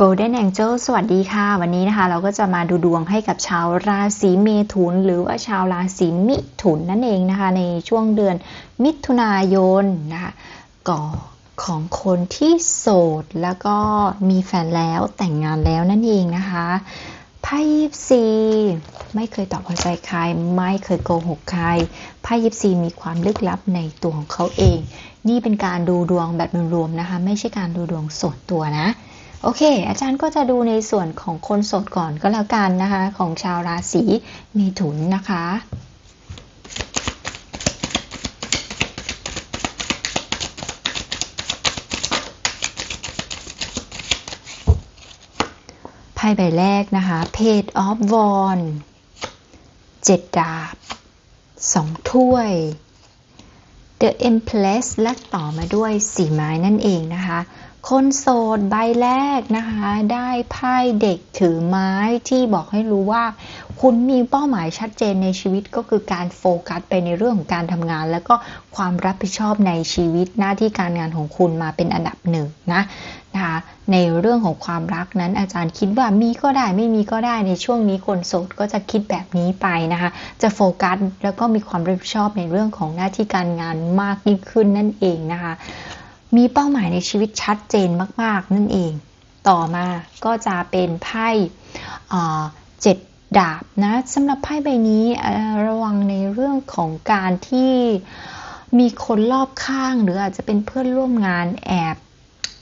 Golden Angel สวัสดีค่ะ วันนี้นะคะ เราก็จะมาดูดวงให้กับชาวราศีเมถุน หรือว่าชาวราศีมิถุนนั่นเองนะคะ ในช่วงเดือนมิถุนายนนะคะก่อของคนที่โสดแล้วก็มีแฟนแล้วแต่งงานแล้วนั่นเองนะคะไพ่ยิปซีไม่เคยตอบหัวใจใคร ไม่เคยโกหกใครไพ่ยิปซีมีความลึกลับในตัวของเขาเอง นี่เป็นการดูดวงแบบรวมๆนะคะ ไม่ใช่การดูดวงส่วนตัวนะ โอเค อาจารย์ก็จะดูในส่วนของคนโสดก่อนก็แล้วกันนะคะ ของชาวราศีเมถุนนะคะไพ่ใบแรกนะคะ Page of w a n d เจ็ดดาบสองถ้วย The Empress และต่อมาด้วยสีไม้นั่นเองนะคะ คนโสดใบแรกนะคะ ได้ไพ่เด็กถือไม้ที่บอกให้รู้ว่า คุณมีเป้าหมายชัดเจนในชีวิตก็คือการโฟกัสไปในเรื่องของการทำงาน แล้วก็ความรับผิดชอบในชีวิตหน้าที่การงานของคุณมาเป็นอันดับหนึ่งนะนะคะในเรื่องของความรักนั้นอาจารย์คิดว่ามีก็ได้ไม่มีก็ได้ในช่วงนี้คนโสดก็จะคิดแบบนี้ไปนะคะ จะโฟกัสแล้วก็มีความรับผิดชอบในเรื่องของหน้าที่การงานมากยิ่งขึ้นนั่นเองนะคะ มีเป้าหมายในชีวิตชัดเจนมาก ๆ นั่นเอง ต่อมาก็จะเป็นไพ่เจ็ดดาบนะสำหรับไพ่ใบนี้ระวังในเรื่องของการที่มีคนรอบข้าง หรืออาจจะเป็นเพื่อนร่วมงานแอบ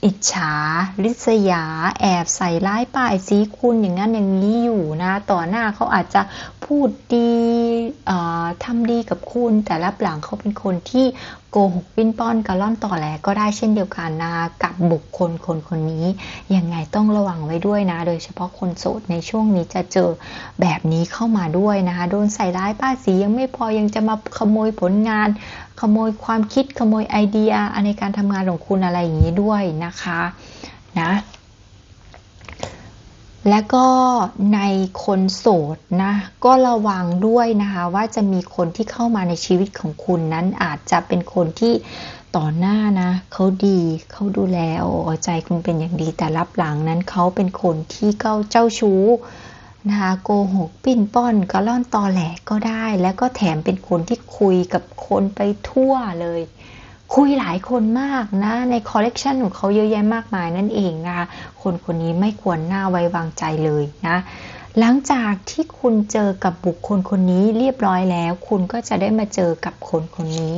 อิจฉาริษยา แอบใส่ร้ายป้ายสีคุณอย่างนั้นอย่างนี้อยู่นะ ต่อหน้าเขาอาจจะ พูดดีทำดีกับคุณ แต่รับหลังเขาเป็นคนที่โกหกปิ้นป้อนกระล่อนต่อแหลก็ได้เช่นเดียวกันนะกับบุคคลคนคนนี้ยังไงต้องระวังไว้ด้วยนะ โดยเฉพาะคนโสดในช่วงนี้จะเจอแบบนี้เข้ามาด้วยนะคะโดนใส่ร้ายป้าสียังไม่พอยังจะมาขโมยผลงาน ขโมยความคิดขโมยไอเดียในการทำงานของคุณอะไรอย่างนี้ด้วยนะคะนะ และก็ในคนโสดนะ ก็ระวังด้วยนะคะ ว่าจะมีคนที่เข้ามาในชีวิตของคุณนั้นอาจจะเป็นคนที่ต่อหน้านะเขาดีเขาดูแลเอาใจคุณเป็นอย่างดีแต่รับหลังนั้นเขาเป็นคนที่เก้าเจ้าชู้นะคะโกหกปิ้นป้อนกระล่อนตอแหลก็ได้ แล้วก็แถมเป็นคนที่คุยกับคนไปทั่วเลย คุยหลายคนมากนะ ในคอลเลกชันของเขาเยอะแยะมากมายนั่นเองนะคะ คนคนนี้ไม่ควรน่าไว้วางใจเลยนะ หลังจากที่คุณเจอกับบุคคลคนนี้เรียบร้อยแล้ว คุณก็จะได้มาเจอกับคนคนนี้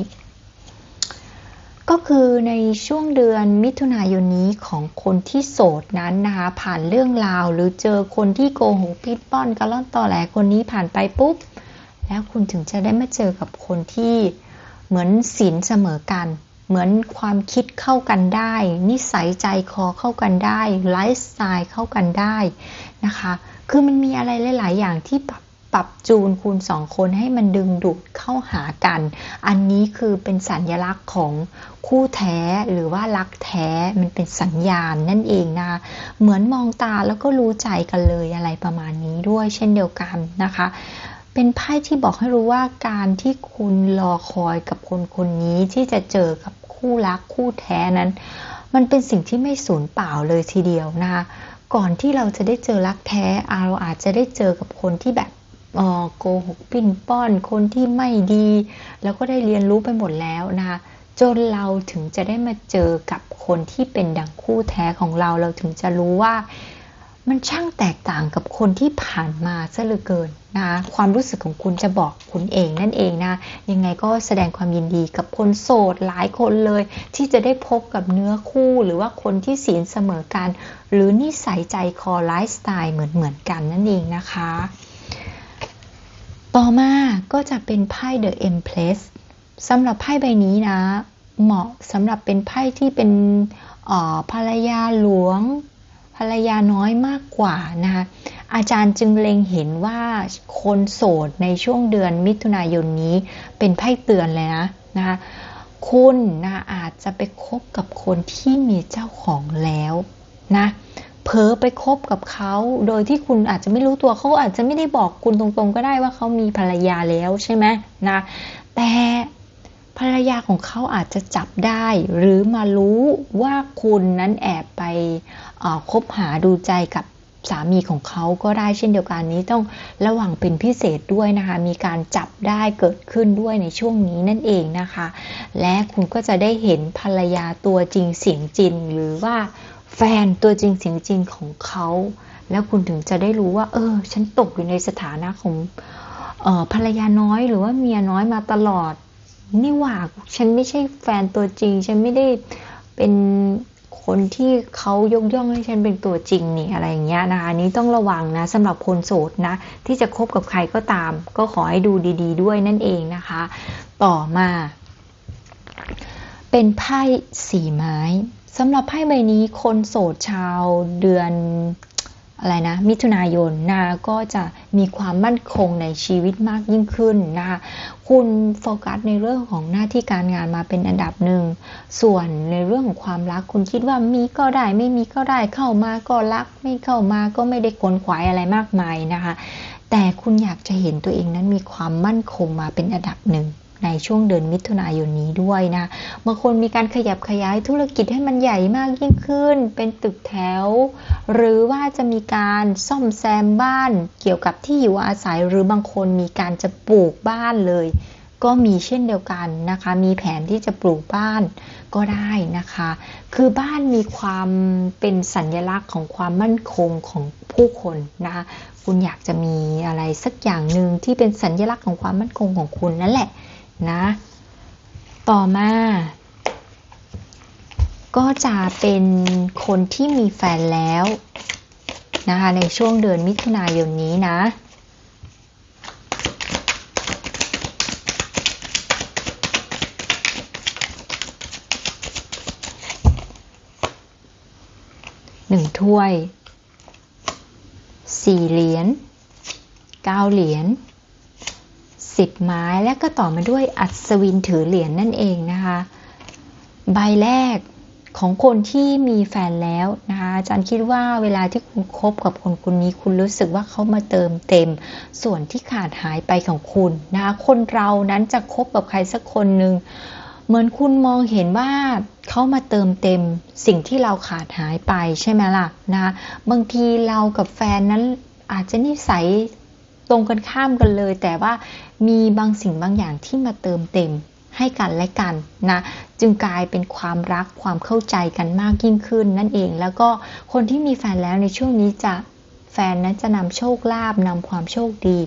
ก็คือในช่วงเดือนมิถุนายนนี้ของคนที่โสดนั้นนะคะผ่านเรื่องราวหรือเจอคนที่โกหกพิดป้อนกระล่อนตอแหลคนนี้ผ่านไปปุ๊บ แล้วคุณถึงจะได้มาเจอกับคนที่ เหมือนศีลเสมอกัน เหมือนความคิดเข้ากันได้ นิสัยใจคอเข้ากันได้ไลฟ์สไตล์เข้ากันได้นะคะ คือมันมีอะไรหลาย ๆ อย่างที่ปรับปรับจูนคุณสองคนให้มันดึงดูดเข้าหากัน อันนี้คือเป็นสัญลักษณ์ของคู่แท้หรือว่ารักแท้มันเป็นสัญญาณนั่นเองนะเหมือนมองตาแล้วก็รู้ใจกันเลยอะไรประมาณนี้ด้วยเช่นเดียวกันนะคะ เป็นไพ่ที่บอกให้รู้ว่าการที่คุณรอคอยกับคนคนนี้ที่จะเจอกับคู่รักคู่แท้นั้น มันเป็นสิ่งที่ไม่สูญเปล่าเลยทีเดียวนะคะก่อนที่เราจะได้เจอรักแท้เราอาจจะได้เจอกับคนที่แบบโกหกปิ้นป้อนคนที่ไม่ดี แล้วก็ได้เรียนรู้ไปหมดแล้วนะคะจนเราถึงจะได้มาเจอกับคนที่เป็นดังคู่แท้ของเรา เราถึงจะรู้ว่า มันช่างแตกต่างกับคนที่ผ่านมาซะเหลือเกินนะความรู้สึกของคุณจะบอกคุณเองนั่นเองนะยังไงก็แสดงความยินดีกับคนโสดหลายคนเลย ที่จะได้พบกับเนื้อคู่หรือว่าคนที่ศีลเสมอกัน หรือนิสัยใจคอไลฟ์สไตล์เหมือนเหมือนกันนั่นเองนะคะ ต่อมาก็จะเป็นไพ่ The Empress สำหรับไพ่ใบนี้นะ เหมาะสำหรับเป็นไพ่ที่เป็นภรรยาหลวง ภรรยาน้อยมากกว่านะคะอาจารย์จึงเล็งเห็นว่าคนโสดในช่วงเดือนมิถุนายนนี้เป็นไพ่เตือนเลยนะนะคะคุณนะอาจจะไปคบกับคนที่มีเจ้าของแล้วนะเผลอไปคบกับเขา โดยที่คุณอาจจะไม่รู้ตัวเขาอาจจะไม่ได้บอกคุณตรงๆ ก็ได้ว่าเขามีภรรยาแล้วใช่ไหมนะแต่ ภรรยาของเขาอาจจะจับได้ หรือมารู้ว่าคุณนั้นแอบไปคบหาดูใจกับสามีของเขาก็ได้เช่นเดียวกันนี้ต้องระวังเป็นพิเศษด้วยนะคะ มีการจับได้เกิดขึ้นด้วยในช่วงนี้นั่นเองนะคะ และคุณก็จะได้เห็นภรรยาตัวจริงเสียงจริง หรือว่าแฟนตัวจริงเสียงจริงของเขา แล้วคุณถึงจะได้รู้ว่า เออ ฉันตกอยู่ในสถานะของออภรรยาน้อยหรือว่าเมียน้อยมาตลอด นี่ว่าฉันไม่ใช่แฟนตัวจริง ฉันไม่ได้เป็นคนที่เขายกย่องให้ฉันเป็นตัวจริงนี่อะไรอย่างเงี้ยนะคะนี้ต้องระวังนะสำหรับคนโสดนะ ที่จะคบกับใครก็ตาม ก็ขอให้ดูดี ๆด้วยนั่นเองนะคะ ต่อมา เป็นไพ่สีไม้สำหรับไพ่ใบนี้คนโสดชาวเดือน อะไรนะมิถุนายนนะก็จะมีความมั่นคงในชีวิตมากยิ่งขึ้นนะคะคุณโฟกัสในเรื่องของหน้าที่การงานมาเป็นอันดับหนึ่งส่วนในเรื่องของความรักคุณคิดว่ามีก็ได้ไม่มีก็ได้เข้ามาก็รัก ไม่เข้ามาก็ไม่ได้ขนขวายอะไรมากมายนะคะแต่คุณอยากจะเห็นตัวเองนั้นมีความมั่นคงมาเป็นอันดับหนึ่ง ในช่วงเดือนมิถุนายนนี้ด้วยนะบางคนมีการขยับขยายธุรกิจให้มันใหญ่มากยิ่งขึ้น เป็นตึกแถว หรือว่าจะมีการซ่อมแซมบ้านเกี่ยวกับที่อยู่อาศัย หรือบางคนมีการจะปลูกบ้านเลย ก็มีเช่นเดียวกันนะคะ มีแผนที่จะปลูกบ้านก็ได้นะคะ คือบ้านมีความเป็นสัญลักษณ์ของความมั่นคงของผู้คนนะคะคุณอยากจะมีอะไรสักอย่างหนึ่งที่เป็นสัญลักษณ์ของความมั่นคงของคุณนั่นแหละ นะ ต่อมา ก็จะเป็นคนที่มีแฟนแล้วนะคะในช่วงเดือนมิถุนายนนี้นะหนึ่งถ้วยสี่เหรียญเก้าเหรียญ สิบไม้และก็ต่อมาด้วยอัศวินถือเหรียญนนั่นเองนะคะ ใบแรกของคนที่มีแฟนแล้วนะคะอาจารย์คิดว่าเวลาที่คุณคบกับคนคนนี้ คุณรู้สึกว่าเขามาเติมเต็ม ส่วนที่ขาดหายไปของคุณนะคะคนเรานั้นจะคบกับใครสักคนหนึ่งเหมือนคุณมองเห็นว่าเขามาเติมเต็มสิ่งที่เราขาดหายไปใช่ไหมล่ะนะบางทีเรากับแฟนนั้นอาจจะนิสัยตรงกันข้ามกันเลย แต่ว่า มีบางสิ่งบางอย่างที่มาเติมเต็มให้กันและกันนะจึงกลายเป็นความรักความเข้าใจกันมากยิ่งขึ้นนั่นเอง แล้วก็คนที่มีแฟนแล้วในช่วงนี้จะแฟนนั้นจะนำโชคลาภนำความโชคดี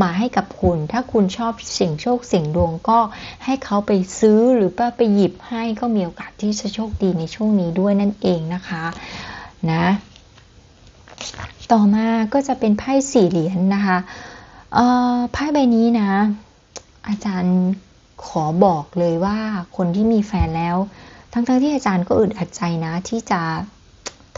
มาให้กับคุณ ถ้าคุณชอบเสี่ยงโชคเสี่ยงดวงก็ให้เขาไปซื้อหรือไปหยิบให้ก็มีโอกาสที่จะโชคดีในช่วงนี้ด้วยนั่นเองนะคะนะ ต่อมาก็จะเป็นไพ่สี่เหรียญนนะคะ ไพ่ใบนี้นะ อาจารย์ขอบอกเลยว่าคนที่มีแฟนแล้ว ทั้งๆทที่อาจารย์ก็อึดอัดใจนะ ที่จะ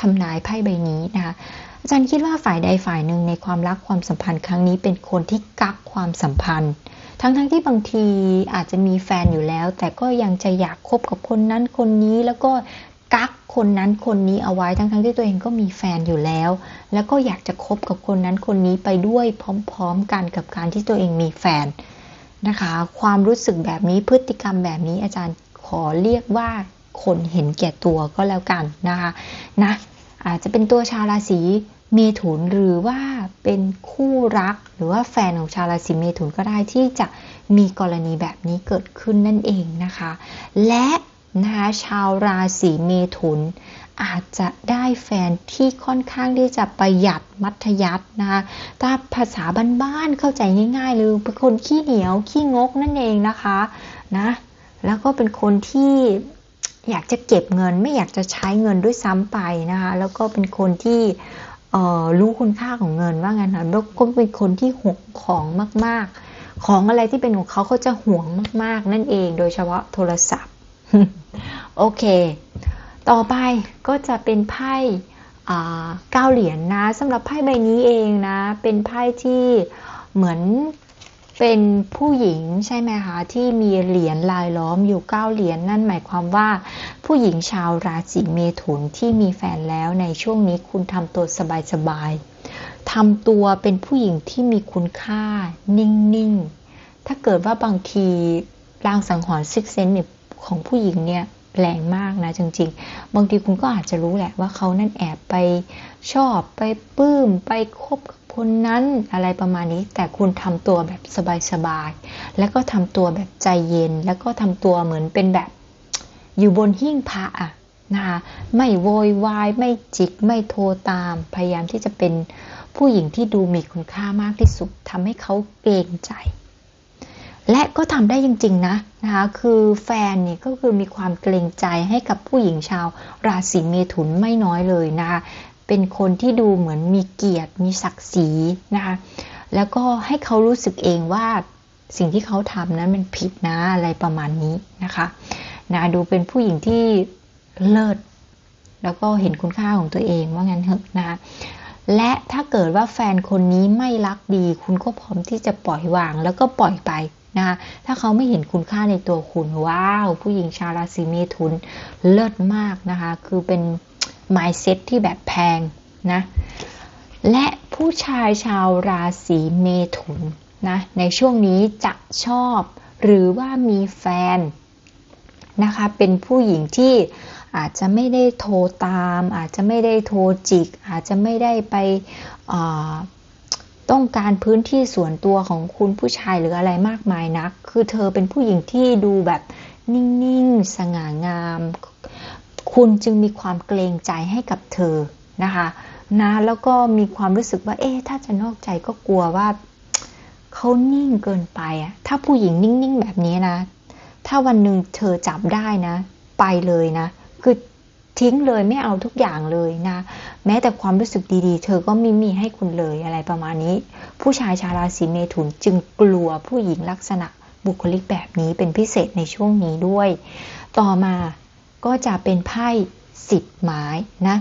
ทำนายไพ่ใบนี้นะคะอาจารย์คิดว่าฝ่ายใดฝ่ายหนึ่งในความรักความสัมพันธ์ครั้งนี้เป็นคนที่กักความสัมพันธ์ ทั้งๆทที่บางทีอาจจะมีแฟนอยู่แล้ว แต่ก็ยังจะอยากคบกับคนนั้นคนนี้แล้วก็ คนนั้นคนนี้เอาไว้ทั้งๆทที่ตัวเองก็มีแฟนอยู่แล้ว แล้วก็อยากจะคบกับคนนั้นคนนี้ไปด้วยพร้อมๆกันกับการที่ตัวเองมีแฟนนะคะ ความรู้สึกแบบนี้พฤติกรรมแบบนี้อาจารย์ขอเรียกว่าคนเห็นแก่ตัวก็แล้วกันนะคะนะอาจจะเป็นตัวชาวราศีเมถุนหรือว่าเป็นคู่รักหรือว่าแฟนของชาวราศีเมถุนก็ได้ที่จะมีกรณีแบบนี้เกิดขึ้นนั่นเองนะคะ และ นะคะชาวราศีเมถุน อาจจะได้แฟนที่ค่อนข้างที่จะประหยัดมัธยัตินะคะถ้าภาษาบ้านๆเข้าใจง่ายๆเลยเป็นคนขี้เหนียวขี้งกนั่นเองนะคะนะแล้วก็เป็นคนที่อยากจะเก็บเงินไม่อยากจะใช้เงินด้วยซ้ำไปนะคะแล้วก็เป็นคนที่รู้คุณค่าของเงินว่างั้นนะแล้วก็เป็นคนที่ห่วงของมาก ๆ ของอะไรที่เป็นของเขาเขาจะห่วงมาก ๆ นั่นเอง โดยเฉพาะโทรศัพท์ โอเค ต่อไปก็จะเป็นไพ่เก้าเหรียญนนะสำหรับไพ่ใบนี้เองนะ เป็นไพ่ที่เหมือนเป็นผู้หญิงใช่ไหมคะ ที่มีเหรียญลายล้อมอยู่เก้าเหรียญนนั่นหมายความว่า ผู้หญิงชาวราศีเมถุนที่มีแฟนแล้วในช่วงนี้คุณทำตัวสบายๆทำตัวเป็นผู้หญิงที่มีคุณค่านิ่งๆ ถ้าเกิดว่าบางทีรางสังหรณ์ซิกเซนเนี่ย ของผู้หญิงเนี่ยแรงมากนะจริง ๆ บางทีคุณก็อาจจะรู้แหละว่าเขานั่นแอบไปชอบไปปลื้มไปคบกับคนนั้นอะไรประมาณนี้ แต่คุณทำตัวแบบสบายๆแล้วก็ทำตัวแบบใจเย็น แล้วก็ทำตัวเหมือนเป็นแบบอยู่บนหิ้งพระอะนะคะไม่โวยวายไม่จิกไม่โทรตาม พยายามที่จะเป็นผู้หญิงที่ดูมีคุณค่ามากที่สุดทำให้เขาเกรงใจ และก็ทำได้จริงๆนะนะคะคือแฟนนี่ก็คือมีความเกรงใจให้กับผู้หญิงชาว ราศีเมถุนไม่น้อยเลยนะคะเป็นคนที่ดูเหมือนมีเกียรติมีศักดิ์ศรีนะคะแล้วก็ให้เขารู้สึกเองว่าสิ่งที่เขาทำนั้นมันผิดนะอะไรประมาณนี้นะคะนะดูเป็นผู้หญิงที่เลิศ แล้วก็เห็นคุณค่าของตัวเองว่างั้นเถอะนะคะ และถ้าเกิดว่าแฟนคนนี้ไม่รักดี คุณก็พร้อมที่จะปล่อยวางแล้วก็ปล่อยไปนะคะถ้าเขาไม่เห็นคุณค่าในตัวคุณว้าว ผู้หญิงชาวราศีเมถุนเลิศมากนะคะ คือเป็น mindset ที่แบบแพงนะและผู้ชายชาวราศีเมถุนนะในช่วงนี้จะชอบหรือว่ามีแฟนนะคะเป็นผู้หญิงที่ อาจจะไม่ได้โทรตาม อาจจะไม่ได้โทรจิก อาจจะไม่ได้ไปต้องการพื้นที่ส่วนตัวของคุณผู้ชายหรืออะไรมากมายนัก คือเธอเป็นผู้หญิงที่ดูแบบนิ่งๆ สง่างาม คุณจึงมีความเกรงใจให้กับเธอนะคะนะแล้วก็มีความรู้สึกว่า เอ๊ะ ถ้าจะนอกใจก็กลัวว่าเขานิ่งเกินไปอะถ้าผู้หญิงนิ่งๆ แบบนี้นะ ถ้าวันหนึ่งเธอจับได้นะ ไปเลยนะ คือทิ้งเลยไม่เอาทุกอย่างเลยนะ แม้แต่ความรู้สึกดีๆ เธอก็ไม่มีให้คุณเลยอะไรประมาณนี้ ผู้ชายชาวราศีเมถุนจึงกลัวผู้หญิงลักษณะบุคลิกแบบนี้เป็นพิเศษในช่วงนี้ด้วย ต่อมาก็จะเป็นไพ่สิบไม้นะ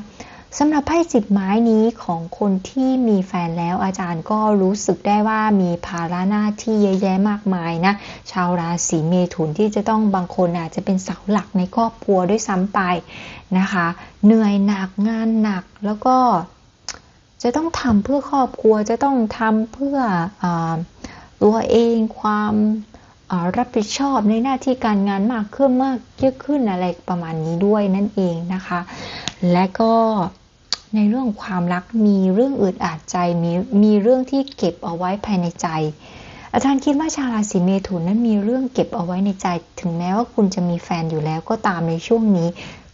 สำหรับไพ่สิบไม้นี้ของคนที่มีแฟนแล้วอาจารย์ก็รู้สึกได้ว่ามีภาระหน้าที่เยอะแยะมากมายนะ ชาวราศีเมถุนที่จะต้องบางคนอาจจะเป็นเสาหลักในครอบครัวด้วยซ้ำไปนะคะ เหนื่อยหนักงานหนักแล้วก็จะต้องทำเพื่อครอบครัวจะต้องทำเพื่ออตัวเองความรับผิดชอบในหน้าที่การงานมากขึ้นมากเยอะขึ้นอะไรประมาณนี้ด้วยนั่นเองนะคะ และก็ ในเรื่องความรักมีเรื่องอึดอัดใจมีมีเรื่องที่เก็บเอาไว้ภายในใจ อาจารย์คิดว่าชาวราศีเมถุนนั้นมีเรื่องเก็บเอาไว้ในใจ ถึงแม้ว่าคุณจะมีแฟนอยู่แล้วก็ตามในช่วงนี้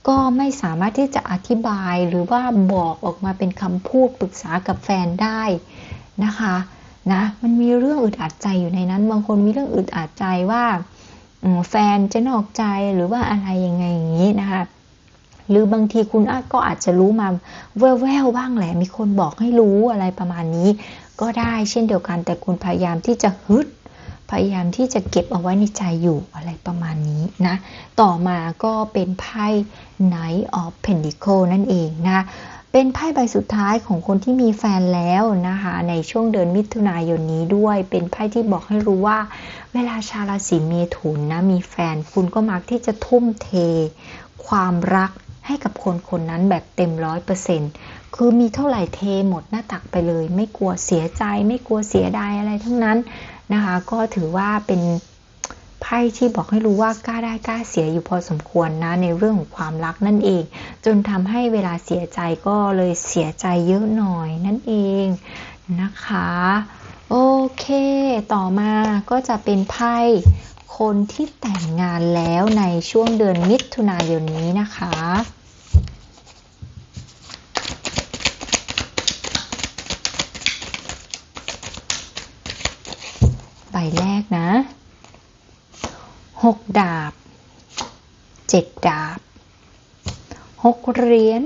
ก็ไม่สามารถที่จะอธิบายหรือว่าบอกออกมาเป็นคำพูดปรึกษากับแฟนได้นะคะนะมันมีเรื่องอึดอัดใจอยู่ในนั้น บางคนมีเรื่องอึดอัดใจว่าแฟนจะนอกใจหรือว่าอะไรยังไงอย่างนี้นะคะ หรือบางทีคุณก็อาจจะรู้มาแววๆบ้างแหละ มีคนบอกให้รู้อะไรประมาณนี้ ก็ได้เช่นเดียวกันแต่คุณพยายามที่จะฮึดพยายามที่จะเก็บเอาไว้ในใจอยู่อะไรประมาณนี้นะ ต่อมาก็เป็นไพ่ Knight of Pentacle นั่นเองนะเป็นไพ่ใบสุดท้ายของคนที่มีแฟนแล้วนะคะในช่วงเดือนมิถุนายนนี้ด้วย เป็นไพ่ที่บอกให้รู้ว่า เวลาชาราศีเมถุนนะมีแฟนคุณก็มักที่จะทุ่มเท ความรัก ให้กับคนคนนั้นแบบเต็มร้อยเปอร์เซ็นต์คือมีเท่าไหร่เทหมดหน้าตักไปเลย ไม่กลัวเสียใจ ไม่กลัวเสียดายอะไรทั้งนั้นนะคะ ก็ถือว่าเป็นไพ่ที่บอกให้รู้ว่ากล้าได้กล้าเสียอยู่พอสมควรนะในเรื่องของความรักนั่นเอง จนทำให้เวลาเสียใจก็เลยเสียใจเยอะหน่อยนั่นเองนะคะ โอเค ต่อมาก็จะเป็นไพ่ คนที่แต่งงานแล้วในช่วงเดือนมิถุนายนนี้นะคะ ใบแรกนะหกดาบเจ็ดดาบหกเหรียญ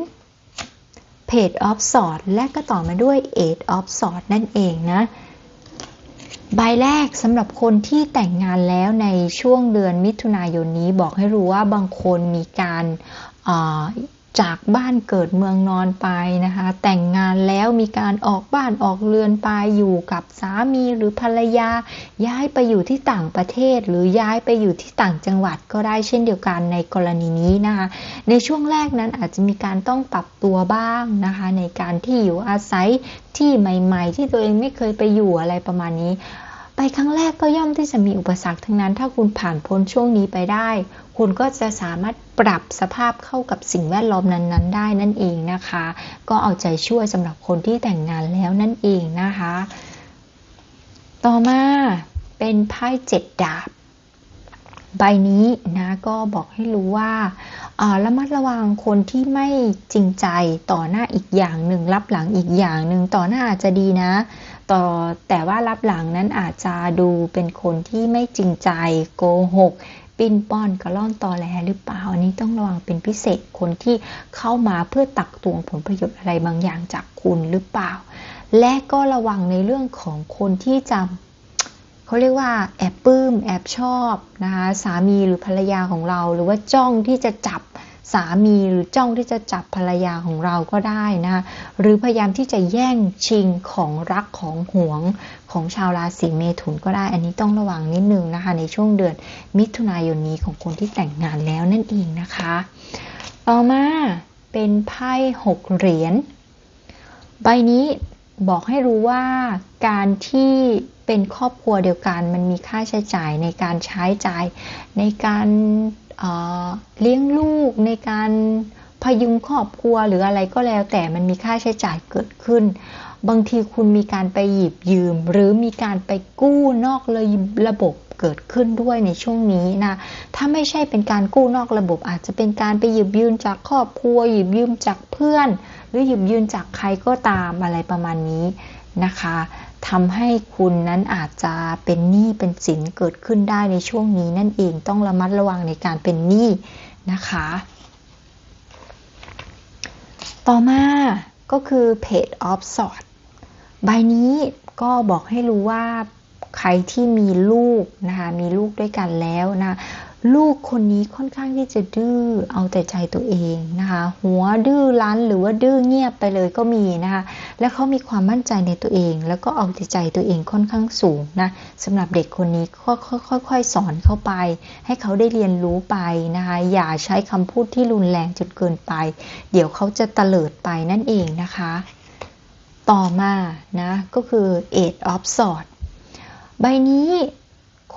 เพจออฟสอดและก็ต่อมาด้วยเอทออฟสอดนั่นเองนะ ใบแรกสำหรับคนที่แต่งงานแล้วในช่วงเดือนมิถุนายนนี้บอกให้รู้ว่าบางคนมีการ จากบ้านเกิดเมืองนอนไปนะคะ แต่งงานแล้วมีการออกบ้านออกเรือนไปอยู่กับสามีหรือภรรยา ย้ายไปอยู่ที่ต่างประเทศ หรือย้ายไปอยู่ที่ต่างจังหวัดก็ได้เช่นเดียวกันในกรณีนี้นะคะ ในช่วงแรกนั้นอาจจะมีการต้องปรับตัวบ้างนะคะ ในการที่อยู่อาศัยที่ใหม่ ๆ ที่ตัวเองไม่เคยไปอยู่อะไรประมาณนี้ ไปครั้งแรกก็ย่อมที่จะมีอุปสรรคทั้งนั้น ถ้าคุณผ่านพ้นช่วงนี้ไปได้ คุณก็จะสามารถปรับสภาพเข้ากับสิ่งแวดล้อมนั้นๆ ได้นั่นเองนะคะ ก็เอาใจช่วยสำหรับคนที่แต่งงานแล้วนั่นเองนะคะ ต่อมาเป็นไพ่เจ็ดดาบใบนี้นะก็บอกให้รู้ว่าระมัดระวังคนที่ไม่จริงใจต่อหน้าอีกอย่างหนึ่งรับหลังอีกอย่างหนึ่งต่อหน้าอาจจะดีนะ ต่อแต่ว่ารับหลังนั้นอาจจะดูเป็นคนที่ไม่จริงใจโกหกปิ้นป้อนกระล่อนตอแหลหรือเปล่าอันนี้ต้องระวังเป็นพิเศษคนที่เข้ามาเพื่อตักตวงผลประโยชน์อะไรบางอย่างจากคุณหรือเปล่า และก็ระวังในเรื่องของคนที่จะเขาเรียกว่าแอบปื้มแอบชอบนะคะสามีหรือภรรยาของเรา หรือว่าจ้องที่จะจับ สามีหรือจ้องที่จะจับภรรยาของเราก็ได้นะหรือพยายามที่จะแย่งชิงของรักของหวงของชาวราศีเมถุนก็ได้ อันนี้ต้องระวังนิดนึงนะคะ ในช่วงเดือนมิถุนายนนี้ของคนที่แต่งงานแล้วนั่นเองนะคะ ต่อมาเป็นไพ่หกเหรียญใบนี้บอกให้รู้ว่าการที่เป็นครอบครัวเดียวกัน มันมีค่าใช้จ่ายในการใช้จ่ายในการ เลี้ยงลูกในการพยุงครอบครัวหรืออะไรก็แล้วแต่มันมีค่าใช้จ่ายเกิดขึ้น บางทีคุณมีการไปหยิบยืม หรือมีการไปกู้นอกเลยระบบเกิดขึ้นด้วยในช่วงนี้นะ ถ้าไม่ใช่เป็นการกู้นอกระบบ อาจจะเป็นการไปหยิบยืมจากครอบครัวหยิบยืมจากเพื่อน หรือหยิบยืมจากใครก็ตามอะไรประมาณนี้นะคะ ทำให้คุณนั้นอาจจะเป็นหนี้เป็นสินเกิดขึ้นได้ในช่วงนี้นั่นเองต้องระมัดระวังในการเป็นหนี้นะคะ ต่อมาก็คือ Page of Swords ใบนี้ก็บอกให้รู้ว่า ใครที่มีลูกนะคะมีลูกด้วยกันแล้วนะลูกคนนี้ค่อนข้างที่จะดื้อเอาแต่ใจตัวเองนะคะหัวดื้อรั้นหรือว่าดื้อเงียบไปเลยก็มีนะคะแล้วเขามีความมั่นใจในตัวเอง แล้วก็เอาแต่ใจตัวเองค่อนข้างสูงนะสำหรับเด็กคนนี้ค่อยๆสอนเข้าไป ให้เขาได้เรียนรู้ไปนะคะอย่าใช้คำพูดที่รุนแรงจนเกินไป เดี๋ยวเขาจะตะลิดไปนั่นเองนะคะ ต่อมานะก็คือ Eight of Swords ใบนี้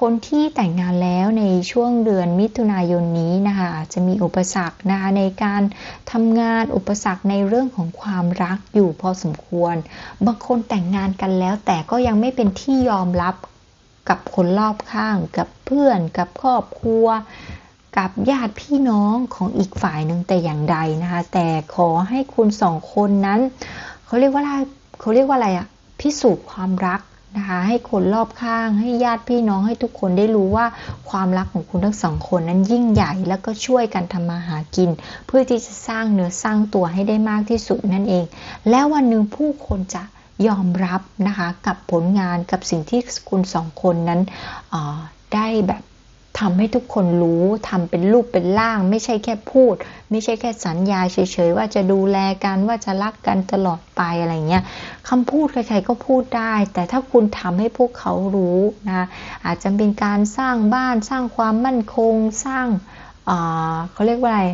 คนที่แต่งงานแล้วในช่วงเดือนมิถุนายนนี้นะคะอาจจะมีอุปสรรคนะคะในการทำงานอุปสรรคในเรื่องของความรักอยู่พอสมควร บางคนแต่งงานกันแล้ว แต่ก็ยังไม่เป็นที่ยอมรับกับคนรอบข้าง กับเพื่อน กับครอบครัว กับญาติพี่น้องของอีกฝ่ายหนึ่งแต่อย่างใดนะคะ แต่ขอให้คุณสองคนนั้นเขาเรียกว่าอะไรเขาเรียกว่าอะไรอะพิสูจน์ความรัก นะคะให้คนรอบข้างให้ญาติพี่น้องให้ทุกคนได้รู้ว่าความรักของคุณทั้งสองคนนั้นยิ่งใหญ่แล้วก็ช่วยกันทำมาหากิน เพื่อที่จะสร้างเนื้อสร้างตัวให้ได้มากที่สุดนั่นเอง แล้ววันหนึ่งผู้คนจะยอมรับนะคะกับผลงานกับสิ่งที่คุณสองคนนั้นได้แบบ ทำให้ทุกคนรู้ทำเป็นรูปเป็นร่าง ไม่ใช่แค่พูด ไม่ใช่แค่สัญญาเฉยๆว่าจะดูแลกันว่าจะรักกันตลอดไปอะไรเงี้ยคำพูดใครๆก็พูดได้ แต่ถ้าคุณทำให้พวกเขารู้นะอาจจะเป็นการสร้างบ้านสร้างความมั่นคงสร้างเขาเรียกว่าอะไร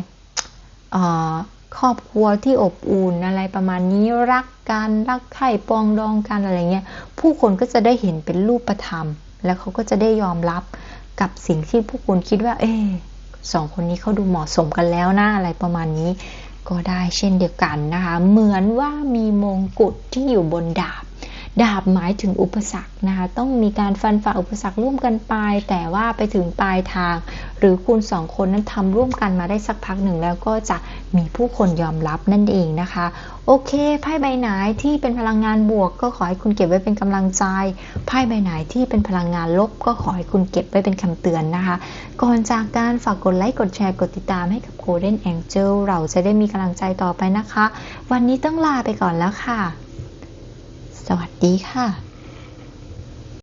ครอบครัวที่อบอุ่นอะไรประมาณนี้รักกันรักใคร่ปองดองกันอะไรเงี้ยผู้คนก็จะได้เห็นเป็นรูปธรรม แล้วเขาก็จะได้ยอมรับ กับสิ่งที่ผู้คุณคิดว่า เออสองคนนี้เขาดูเหมาะสมกันแล้วนะอะไรประมาณนี้ ก็ได้เช่นเดียวกันนะคะ เหมือนว่ามีมงกุฎที่อยู่บนดาบ ดาบหมายถึงอุปสรรคนะคะ ต้องมีการฟันฝ่าอุปสรรคร่วมกันไป แต่ว่าไปถึงปลายทาง หรือคุณสองคนนั้นทำร่วมกันมาได้สักพักหนึ่งแล้วก็จะมีผู้คนยอมรับนั่นเองนะคะ โอเค ไพ่ใบไหนที่เป็นพลังงานบวก ก็ขอให้คุณเก็บไว้เป็นกำลังใจ ไพ่ใบไหนที่เป็นพลังงานลบ ก็ขอให้คุณเก็บไว้เป็นคำเตือนนะคะ ก่อนจากการฝากกดไลค์กดแชร์กดติดตามให้กับ Golden Angel เราจะได้มีกำลังใจต่อไปนะคะ วันนี้ต้องลาไปก่อนแล้วค่ะ สวัสดีค่ะ